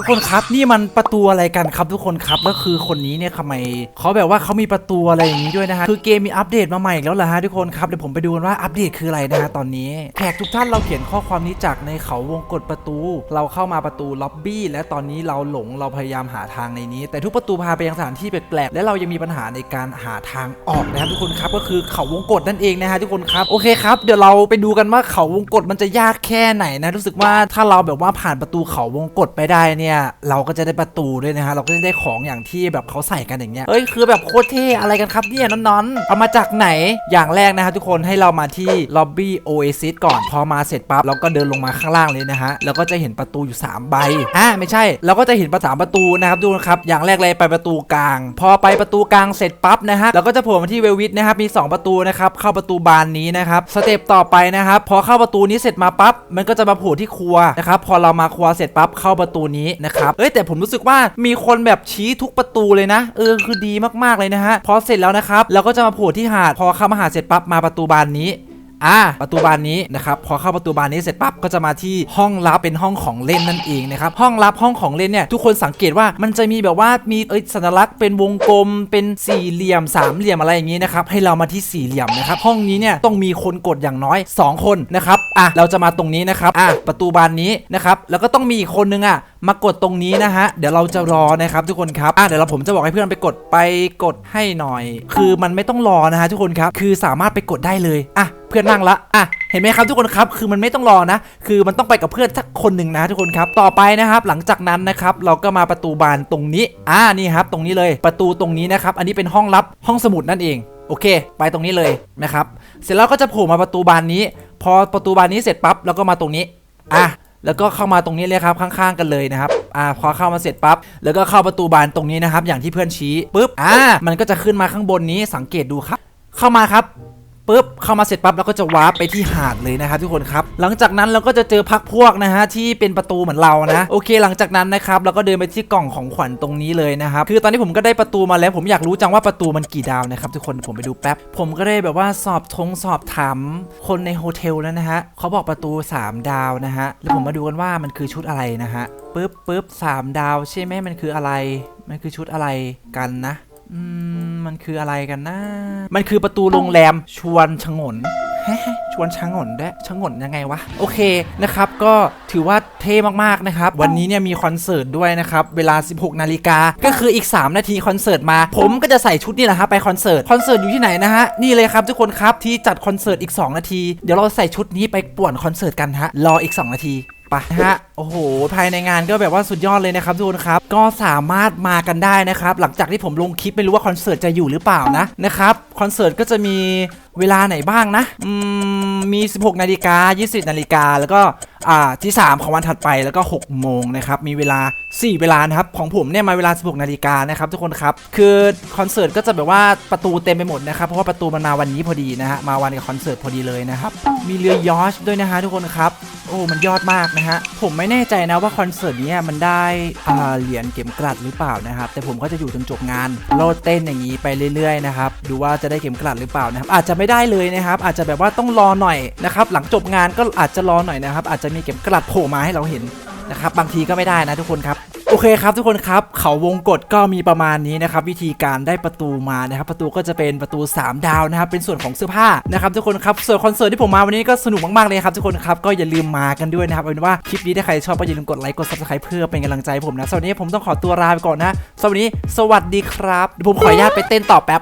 ทุกคนครับนี่มันประตูอะไรกันครับทุกคนครับก็คือคนนี้เนี่ยทำไมเขาแบบว่าเขามีประตูอะไรอย่างนี้ด้วยนะฮะคือเกมมีอัปเดตมาใหม่อีกแล้วเหรอฮะทุกคนครับเดี๋ยวผมไปดูกันว่าอัปเดตคืออะไรนะฮะตอนนี้แขกทุกท่านเราเขียนข้อความนี้จากในเขาวงกดประตู เราเข้ามาประตูล็อบบี้และตอนนี้เราหลงเราพยายามหาทางในนี้ แต่ทุกประตูพาไปยังสถานที่แปลกๆและเรายังมีปัญหาในการหาทางออกนะครับทุกคนครับก็คือเขาวงกดนั่นเองนะฮะทุกคนครับโอเคครับเดี๋ยวเราไปดูกันว่าเขาวงกดมันจะยากแค่ไหนนะรู้สึกว่าถ้าเราแบบว่าผ่านประตูเขาวงกดไปได้เนี่ยเราก็จะได้ประตูด้วยนะฮะเราก็จะได้ของอย่างที่แบบเขาใส่กันอย่างเงี้ยเอ้ยคือแบบโคตรเท่อะไรกันครับเนี่ยน้อนๆเอามาจากไหนอย่างแรกนะฮะทุกคนให้เรามาที่ล็อบบี้โอเอซิสก่อนพอมาเสร็จปั๊บเราก็เดินลงมาข้างล่างเลยนะฮะแล้วก็จะเห็นประตูอยู่สามใบอ่าไม่ใช่ เราก็จะเห็นประสามประตูนะครับดูนะครับอย่างแรกเลยไปประตูกลาง พอไปประตูกลางเสร็จปั๊บนะฮะเราก็จะโผล่มาที่เวลวิทนะครับมี 2 ประตูนะครับเข้าประตูบานนี้นะครับสเต็ปต่อไปนะครับพอเข้าประตูนี้เสร็จมาปั๊บมันก็จะมาโผล่ที่ครัวนะครับพอเรามาครัวเสร็จปั๊บเข้าประตูนี้นะครับเอ้ยแต่ผมรู้สึกว่ามีคนแบบชี้ทุกประตูเลยนะ เออคือดีมากๆเลยนะฮะพอเสร็จแล้วนะครับเราก็จะมาโผล่ที่หาดพอเข้ามาหาดเสร็จปั๊บมาประตูบานนี้อ่าประตูบานนี้นะครับพอเข้าประตูบานนี้เสร็จปั๊บก็จะมาที่ห้องลับเป็นห้องของเล่นนั่นเองนะครับห้องลับห้องของเล่นเนี่ยทุกคนสังเกตว่ามันจะมีแบบว่ามีเอ้ยสัญลักษณ์เป็นวงกลมเป็นสี่เหลี่ยมสามเหลี่ยมอะไรอย่างนี้นะครับให้เรามาที่สี่เหลี่ยมนะครับห้องนี้เนี่ยต้องมีคนกดอย่างน้อย 2 คนนะครับอะเราจะมาตรงนี้นะครับอะประตูบานนี้นะครับแล้วก็ต้องมีอีกคนนึงอะ มากดตรงนี้นะฮะ เดี๋ยวเราจะรอนะครับทุกคนครับอะเดี๋ยวเราผมจะบอกให้เพื่อนไปกดไปกดให้หน่อย คือมันไม่ต้องรอนะฮะทุกคนครับ คือสามารถไปกดได้เลยอะเพื่อนนั่งละอะเห็นไหมครับทุกคนครับ คือมันไม่ต้องรอนะ คือมันต้องไปกับเพื่อนสักคนหนึ่งนะทุกคนครับ ต่อไปนะครับ หลังจากนั้นนะครับ เราก็มาประตูบานตรงนี้ อ่า นี่ครับ ตรงนี้เลย ประตูตรงนี้นะครับ อันนี้เป็นห้องลับ ห้องสมุดนั่นเอง โอเค ไปตรงนี้เลยนะครับ เสร็จแล้วก็จะโผล่มาประตูบานนี้ พอประตูบานนี้เสร็จปั๊บแล้วก็มาตรงนี้ อะ แล้วก็เข้ามาตรงนี้เลยครับข้าง ๆ กันเลยนะครับอ่าพอเข้ามาเสร็จปั๊บแล้วก็เข้าประตูบานตรงนี้นะครับอย่างที่เพื่อนชี้ปุ๊บอ่ามันก็จะขึ้นมาข้างบนนี้สังเกตดูครับ เข้ามาครับ ปุ๊บเข้ามาเสร็จปั๊บเราก็จะวาร์ปไปที่หาดเลยนะครับทุกคนครับหลังจากนั้นเราก็จะเจอพักพวกนะฮะที่เป็นประตูเหมือนเรานะโอเค หลังจากนั้นนะครับเราก็เดินไปที่กล่องของขวัญตรงนี้เลยนะครับคือตอนนี้ผมก็ได้ประตูมาแล้วผมอยากรู้จังว่าประตูมันกี่ดาวนะครับทุกคนผมไปดูแป๊บผมก็ได้แบบว่าสอบทงสอบถามคนในโฮเทลแล้วนะฮะเขาบอกประตู 3 ดาวนะฮะแล้วผมมาดูกันว่ามันคือชุดอะไรนะฮะปุ๊บปุ๊บสามดาวใช่ไหมมันคืออะไร มันคือชุดอะไรกันนะ อืม มันคืออะไรกันนะ มันคือประตูโรงแรมชวนชงนชวนชงนได้ชงนยังไงวะ โอเคนะครับ ก็ถือว่าเท่มากๆนะครับ วันนี้เนี่ยมีคอนเสิร์ตด้วยนะครับ เวลา 16 นาฬิกา ก็คืออีก 3 นาทีคอนเสิร์ตมา ผมก็จะใส่ชุดนี่แหละครับไปคอนเสิร์ต คอนเสิร์ตอยู่ที่ไหนนะฮะ นี่เลยครับทุกคนครับที่จัดคอนเสิร์ตอีก 2 นาที เดี๋ยวเราใส่ชุดนี้ไปป่วนคอนเสิร์ตกันฮะ รออีก 2 นาที ปนะฮะโอ้โห ภายในงานก็แบบว่าสุดยอดเลยนะครับทุกคนครับ ก็สามารถมากันได้นะครับ หลังจากที่ผมลงคลิปไม่รู้ว่าคอนเสิร์ตจะอยู่หรือเปล่านะนะครับ คอนเสิร์ตก็จะมีเวลาไหนบ้างนะอืมมี 16 นาฬิกา 20 นาฬิกา แล้วก็อ่าที่ 3 ของวันถัดไปแล้วก็ 6 โมงนะครับ มีเวลา 4 เวลานะครับ ของผมเนี่ยมาเวลา 16 นาฬิกานะครับทุกคนครับ คือคอนเสิร์ตก็จะแบบว่าประตูเต็มไปหมดนะครับ เพราะว่าประตูมันมาวันนี้พอดีนะฮะ มาวันกับคอนเสิร์ตพอดีเลยนะครับ มีเรือยอชด้วยนะฮะทุกคนครับ โอ้ มันยอดมากนะฮะ ผมไม่แน่ใจนะว่าคอนเสิร์ตเนี้ยมันได้อ่าเหรียญเข็มกลัดหรือเปล่านะครับ แต่ผมก็จะอยู่จนจบงาน โลดเต้นอย่างนี้ไปเรื่อยๆนะครับ ดูว่าจะได้เข็มกลัดหรือเปล่านะครับ อาจจะไม่ได้เลยนะครับ อาจจะแบบว่าต้องรอหน่อยนะครับ หลังจบงานก็อาจจะรอหน่อยนะครับ อาจจะมีเข็มกลัดาษโผล่มาให้เราเห็นนะครับบางทีก็ไม่ได้นะทุกคนครับโอเคครับทุกคนครับเขาวงกฏก็มีประมาณนี้นะครับวิธีการได้ประตูมานะครับประตูก็จะเป็นประตู 3 ดาวนะครับเป็นส่วนของเสื้อผ้านะครับทุกคนครับส่วนคอนเสิร์ตที่ผมมาวันนี้ก็สนุกมากๆเลยครับทุกคนครับก็อย่าลืมมากันด้วยนะครับเอาเป็นว่าคลิปนี้ถ้าใครชอบก็อย่าลืมกดไลค์กด subscribe เพื่อเป็นกำลังใจใผมนะสวันนี้ผมต้องขอตัวลาไปก่อนนะสวันนี้สวัสดีครับผมขออนุญาตไปเต้นต่อแป๊บ